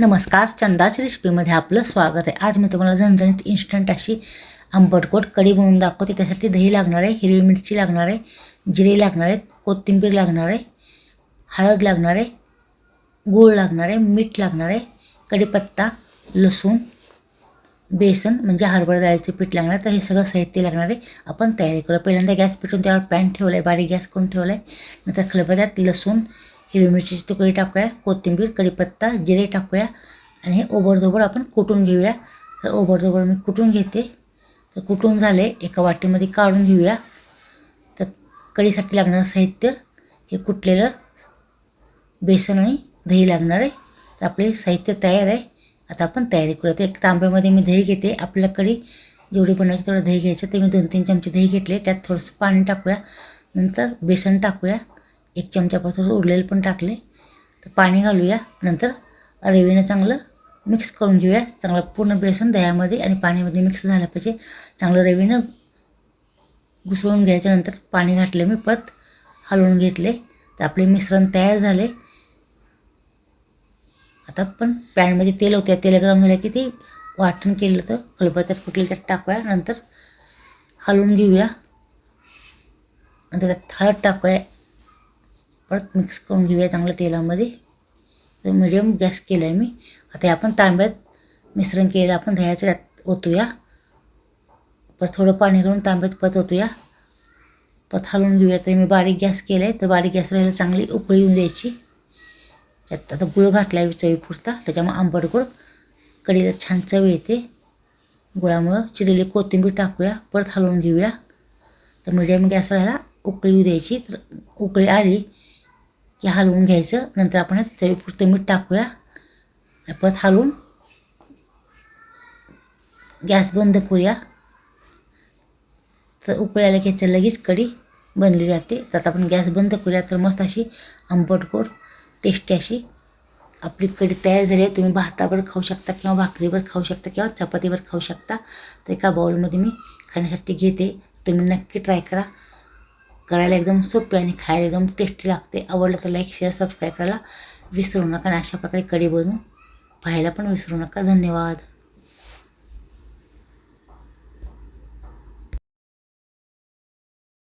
नमस्कार चंदाच रेसिपीमध्ये आपलं स्वागत आहे. आज मी तुम्हाला झणझणीत इन्स्टंट अशी आंबटकोट कढी बनवून दाखवते. त्यासाठी दही लागणार आहे हिरवी मिरची लागणार आहे जिरे लागणार आहेत कोथिंबीर लागणार आहे हळद लागणार आहे गूळ लागणार आहे मीठ लागणार आहे कढीपत्ता लसूण बेसन म्हणजे हरभरा डाळीचं पीठ लागणार आहे. तर हे सगळं साहित्य लागणार आहे. आपण तयारी करू पहिल्यांदा गॅस पेटून त्यावर पॅन ठेवलं आहे बारीक गॅस करून ठेवला आहे नंतर खलबत्यात लसूण हिरवी मिरचीची तुकडी टाकूया कोथिंबीर कढीपत्ता जिरे टाकूया आणि हे ओबडधोबड आपण कुटून घेऊया. तर ओबडधोबड मी कुटून घेते. तर कुटून झाले एका वाटीमध्ये काढून घेऊया. तर कढीसाठी लागणारं साहित्य हे कुटलेलं बेसन आणि दही लागणार आहे. तर आपले साहित्य तयार आहे. आता आपण तयारी करूया तर एक तांब्यामध्ये मी दही घेते. आपल्या कढी जेवढी बनवायची तेवढं दही घ्यायचं. ते मी दोन तीन चमचे दही घेतले. त्यात थोडंसं पाणी टाकूया. नंतर बेसन टाकूया. एक चमच्यापर्यंत थोडंसं उरलेलं पण टाकले तर पाणी घालूया. नंतर रवीनं चांगलं मिक्स करून घेऊया. चांगलं पूर्ण बेसन दह्यामध्ये आणि पाण्यामध्ये मिक्स झालं पाहिजे. चांगलं रवीनं घुसळून घ्यायच्यानंतर पाणी घातले मी परत हलवून घेतले तर आपले मिश्रण तयार झाले. आता पण पॅनमध्ये तेल होते तेल गरम झालं की ते वाटण केलं तर खलबत्यात फुटले त्यात टाकूया. नंतर हलवून घेऊया. नंतर त्यात हळद टाकूया. परत मिक्स करून घेऊया चांगलं तेलामध्ये. तर मिडियम गॅस केला आहे मी. आता आपण तांब्यात मिश्रण केलं आपण दह्याचं त्यात ओतूया. परत थोडं पाणी घालून तांब्यात परत ओतूया. परत हलवून घेऊया. तर मी बारीक गॅस केला आहे तर बारीक गॅसवर ह्याला चांगली उकळी येऊन द्यायची. त्यात आता गुळ घातला आहे चवीपुरता. त्याच्यामुळे आंबट गुळ. कढीला छान चव येते. गुळामुळं चिरलेली कोथिंबीर टाकूया. परत हलवून घेऊया. तर मिडियम गॅसवर ह्याला उकळी येऊ द्यायची. तर उकळी आली की हलवून घ्यायचं. नंतर आपण चवीपुरतं मीठ टाकूया. परत हलवून गॅस बंद करूया. तर उकळायला घ्यायचं लगेच कढी बनली जाते. तर आता आपण गॅस बंद करूया तर मस्त अशी आंबट गोड टेस्टी अशी आपली कढी तयार झाली आहे. तुम्ही भातावर खाऊ शकता किंवा भाकरीवर खाऊ शकता किंवा चपातीवर खाऊ शकता. तर एका बाउलमध्ये मी खाण्यासाठी घेते. तुम्ही नक्की ट्राय करा. करायला एकदम सोपे आणि खायला एकदम टेस्टी लागते. आवडलं तर लाईक शेअर सबस्क्राईब करायला विसरू नका आणि अशा प्रकारे कढी बनवून पाहायला पण विसरू नका. धन्यवाद.